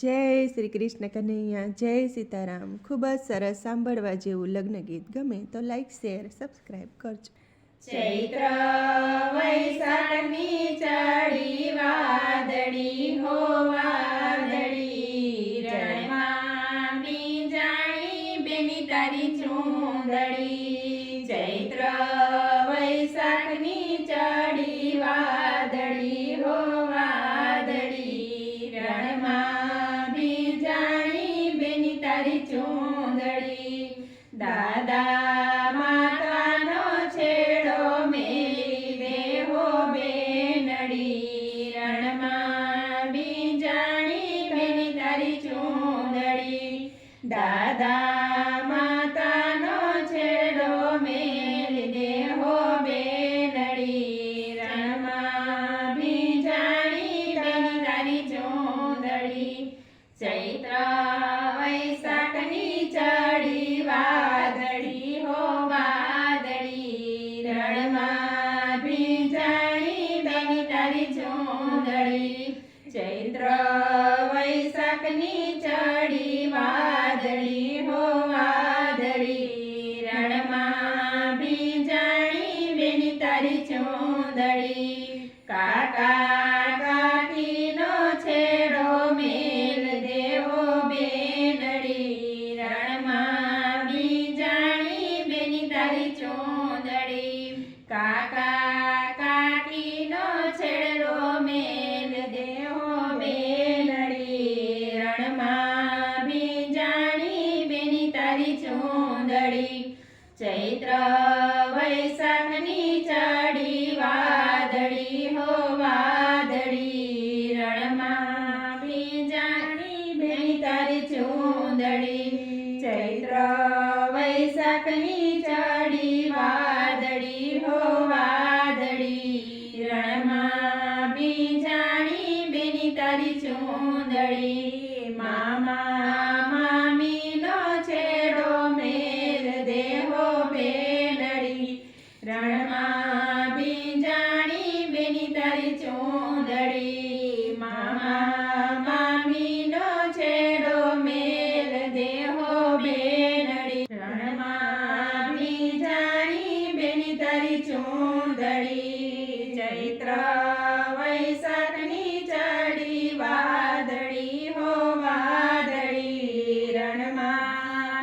જય શ્રી કૃષ્ણ કનૈયા, જય સીતારામ. ખૂબ જ સરસ સાંભળવા જેવું લગ્ન ગીત ગમે તો લાઈક શેર સબસ્ક્રાઈબ કરજો. ચૈત્ર વૈશાખની ચડી વાદળી હો વાદળી બીજાણી બેની તારી ચૂંદડી. ચૈત્ર દાદા માતાનો છેડો મેલી દેહો બેનડી રણમાં બીજાણી બેની તારી ચૂંદડી. દાદા માતાનો છેડો મેલી દેહો ચૈત્ર વૈશાખની ચૈત્ર વૈશાખની ચડી વાદળી હો વાદળી. રણમાં ભીજાણી બેની તારી ચૂંદડી કાકા કાકીનો છેડો મેલ દેવો બેનડી. રણમાં બીજાણી બેની તારી ચૂંદડી કાકા ચૂંદડી ચૈત્ર વૈશાખની ચડી વાદળી હો વાદળી રણમાં બીજાણી બેની તારી ચૂંદડી ચૈત્ર વૈશાખની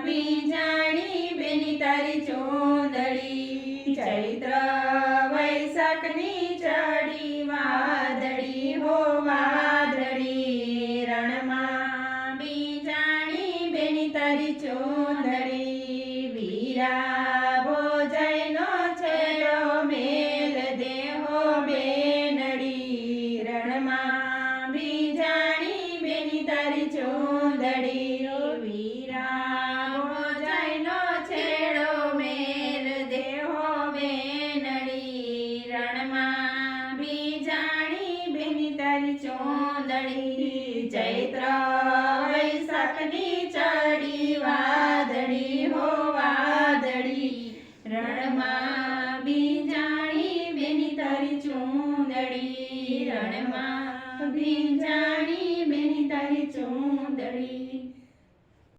રણમાં જાણી બેની તારી ચોંદડી, ચૈત્ર વૈશાખની ચડી વાદળી હો વાદળી રણમાં બીજાણી બેની તારી ચૂંદડી. રણમાં બીજાણી બેની તારી ચોંદડી, ચૈત્ર વૈશાખની ચડી, વાદળી હો વાદળી. રણમાં બીજાણી બેની તારી ચોંદડી, રણમાં બીજા